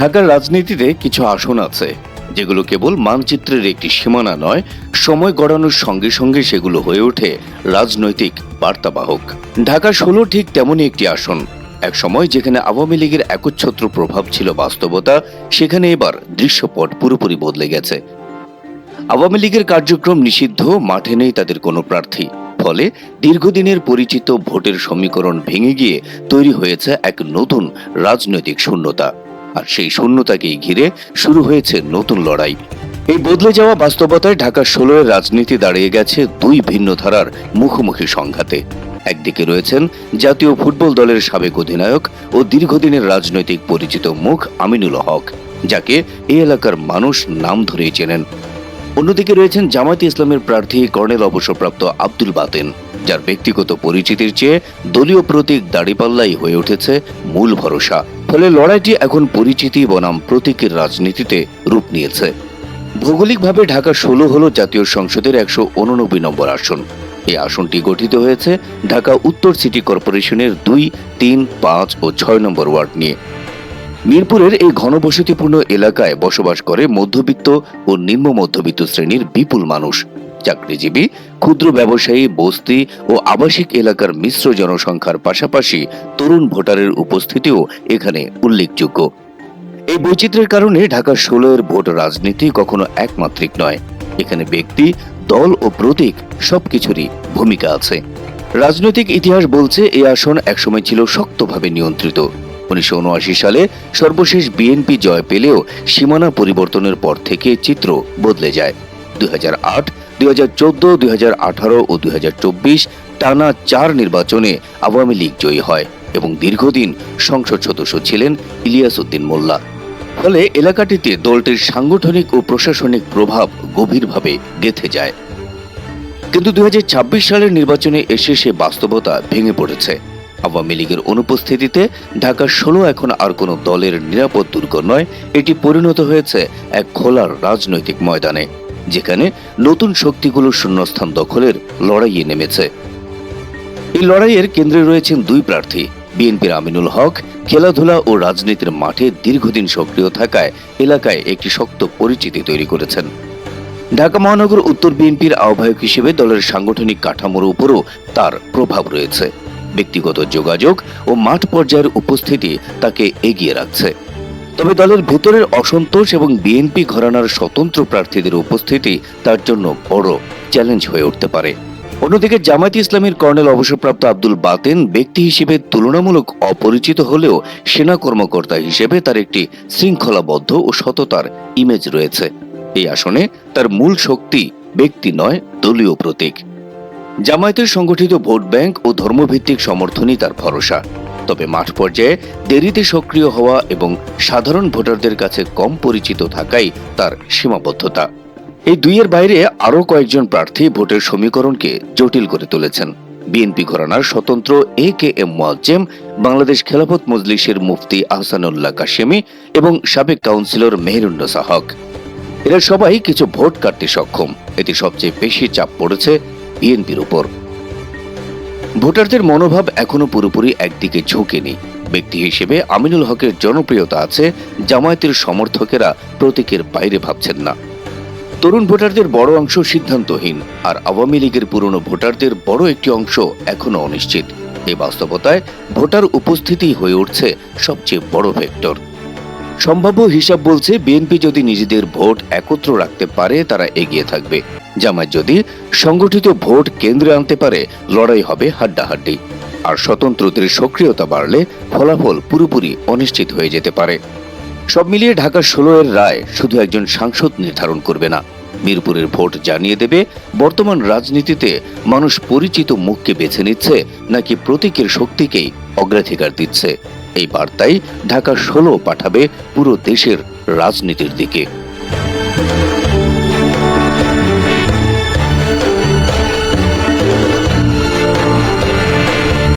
ঢাকার রাজনীতিতে কিছু আসন আছে, যেগুলো কেবল মানচিত্রের একটি সীমানা নয়, সময় গড়ানোর সঙ্গে সঙ্গে সেগুলো হয়ে ওঠে রাজনৈতিক বার্তাবাহক। ঢাকা ষোলো ঠিক তেমনই একটি আসন এক সময় যেখানে আওয়ামী লীগের একচ্ছত্র প্রভাব ছিল বাস্তবতা, সেখানে এবার দৃশ্যপট পুরোপুরি বদলে গেছে। আওয়ামী লীগের কার্যক্রম নিষিদ্ধ, মাঠে নেই তাদের কোনো প্রার্থী। ফলে দীর্ঘদিনের পরিচিত ভোটের সমীকরণ ভেঙে গিয়ে তৈরি হয়েছে এক নতুন রাজনৈতিক শূন্যতা। আর সেই শূন্যতাকেই ঘিরে শুরু হয়েছে নতুন লড়াই। এই বদলে যাওয়া বাস্তবতায় ঢাকা ষোলোর রাজনীতি দাঁড়িয়ে গেছে দুই ভিন্ন ধারার মুখোমুখি সংঘাতে। একদিকে রয়েছেন জাতীয় ফুটবল দলের সাবেক অধিনায়ক ও দীর্ঘদিনের রাজনৈতিক পরিচিত মুখ আমিনুল হক, যাকে এই এলাকার মানুষ নাম ধরেই চেনেন। অন্যদিকে রয়েছেন জামায়াতে ইসলামের প্রার্থী কর্নেল অবসরপ্রাপ্ত আব্দুল বাতেন, যার ব্যক্তিগত পরিচিতির চেয়ে দলীয় প্রতীক দাড়িপাল্লাই হয়ে উঠেছে মূল ভরসা। ফলে লড়াইটি এখন পরিচিতি বনাম প্রতীকের রাজনীতিতে রূপ নিয়েছে। ভৌগোলিকভাবে ঢাকা ষোলো হল জাতীয় সংসদের একশো উননব্বই নম্বর আসন। এই আসনটি গঠিত হয়েছে ঢাকা উত্তর সিটি কর্পোরেশনের দুই, তিন, পাঁচ ও ছয় নম্বর ওয়ার্ড নিয়ে। মিরপুরের এই ঘনবসতিপূর্ণ এলাকায় বসবাস করে মধ্যবিত্ত ও নিম্ন মধ্যবিত্ত শ্রেণির বিপুল মানুষ। চাকরিজীবী, ক্ষুদ্র ব্যবসায়ী, বস্তি ও আবাসিক এলাকার মিশ্র জনসংখ্যার পাশাপাশি তরুণ ভোটারের উপস্থিতিও এখানে উল্লেখযোগ্য। এই বৈচিত্র্যের কারণে ঢাকা ষোলোর ভোট রাজনীতি কখনো একমাত্রিক নয়। এখানে ব্যক্তি, দল ও প্রতীক সবকিছুরই ভূমিকা আছে। রাজনৈতিক ইতিহাস বলছে এই আসন একসময় ছিল শক্তভাবে নিয়ন্ত্রিত। উনিশশো উনআশি সালে সর্বশেষ বিএনপি জয় পেলেও সীমানা পরিবর্তনের পর থেকে চিত্র বদলে যায়। দুই হাজার আট, দুই হাজার চোদ্দ, দুই হাজার আঠারো ও দুই হাজার চব্বিশ টানা চার নির্বাচনে আওয়ামী লীগ জয়ী হয় এবং দীর্ঘদিন সংসদ সদস্য ছিলেন ইলিয়াস উদ্দিন মোল্লা। ফলে এলাকাটিতে দলটির সাংগঠনিক ও প্রশাসনিক প্রভাব গভীরভাবে গেথে যায়। কিন্তু দুই হাজার ছাব্বিশ সালের নির্বাচনে এসে সে বাস্তবতা ভেঙে পড়েছে। আওয়ামী লীগের অনুপস্থিতিতে ঢাকা ষোলো এখন আর কোনো দলের নিরাপদ দুর্গ নয়, এটি পরিণত হয়েছে এক খোলার রাজনৈতিক ময়দানে, যেখানে নতুন শক্তিগুলো শূন্যস্থান দখলের লড়াইয়ে নেমেছে। এই লড়াইয়ের কেন্দ্রে রয়েছেন দুই প্রার্থী, বিএনপির আমিনুল হক, খেলাধুলা ও রাজনীতির মাঠে দীর্ঘদিন সক্রিয় থাকায় এলাকায় একটি শক্ত পরিচিতি তৈরি করেছেন। ঢাকা মহানগর উত্তর বিএনপির আহ্বায়ক হিসেবে দলের সাংগঠনিক কাঠামোর উপরও তার প্রভাব রয়েছে। ব্যক্তিগত যোগাযোগ ও মাঠ পর্যায়ের উপস্থিতি তাকে এগিয়ে রাখছে। তবে দলের ভেতরের অসন্তোষ এবং বিএনপি ঘরানার স্বতন্ত্র প্রার্থীদের উপস্থিতি তার জন্য বড় চ্যালেঞ্জ হয়ে উঠতে পারে। অন্যদিকে জামায়াত ইসলামের কর্নেল অবসরপ্রাপ্ত আব্দুল বাতেন ব্যক্তি হিসেবে তুলনামূলক অপরিচিত হলেও সেনা কর্মকর্তা হিসেবে তার একটি শৃঙ্খলাবদ্ধ ও সততার ইমেজ রয়েছে। এই আসনে তার মূল শক্তি ব্যক্তি নয়, দলীয় প্রতীক। জামায়াতের সংগঠিত ভোট ব্যাংক ও ধর্মভিত্তিক সমর্থনই তার ভরসা। তবে মাঠ পর্যায়ে দেরিতে সক্রিয় হওয়া এবং সাধারণ ভোটারদের কাছে কম পরিচিত থাকাই তার সীমাবদ্ধতা। এই দুইয়ের বাইরে আরও কয়েকজন প্রার্থী ভোটের সমীকরণকে জটিল করে তুলেছেন। বিএনপি ঘরানার স্বতন্ত্র A K M Moazzem, Bangladesh Khelafat মজলিসের মুফতি আহসানুল্লাহ কাশেমি এবং সাবেক কাউন্সিলর মেহেরুন্নসা হক এরা সবাই কিছু ভোট কাটতে সক্ষম। এতে সবচেয়ে বেশি চাপ পড়েছে বিএনপির উপর। ভোটারদের মনোভাব এখনও পুরোপুরি একদিকে ঝুঁকেনি। ব্যক্তি হিসেবে আমিনুল হকের জনপ্রিয়তা আছে, জামায়াতের সমর্থকেরা প্রতীকের বাইরে ভাবছেন না। তরুণ ভোটারদের বড় অংশ সিদ্ধান্তহীন, আর আওয়ামী লীগের পুরনো ভোটারদের বড় একটি অংশ এখনও অনিশ্চিত। এই বাস্তবতায় ভোটার উপস্থিতি হয়ে উঠছে সবচেয়ে বড় ভেক্টর। সম্ভাব্য হিসাব বলছে, বিএনপি যদি নিজেদের ভোট একত্র রাখতে পারে, তারা এগিয়ে থাকবে। জামায়াত যদি সংগঠিত ভোট কেন্দ্রে আনতে পারে, লড়াই হবে হাড্ডাহাড্ডি। আর স্বতন্ত্রদের সক্রিয়তা বাড়লে ফলাফল পুরোপুরি অনিশ্চিত হয়ে যেতে পারে। সব মিলিয়ে ঢাকা ষোলো এর রায় শুধু একজন সাংসদ নির্ধারণ করবে না। মিরপুরের ভোট জানিয়ে দেবে, বর্তমান রাজনীতিতে মানুষ পরিচিত মুখকে বেছে নিচ্ছে, নাকি প্রতীকের শক্তিকেই অগ্রাধিকার দিচ্ছে। এই বার্তাই ঢাকা ষোলো পাঠাবে পুরো দেশের রাজনীতির দিকে।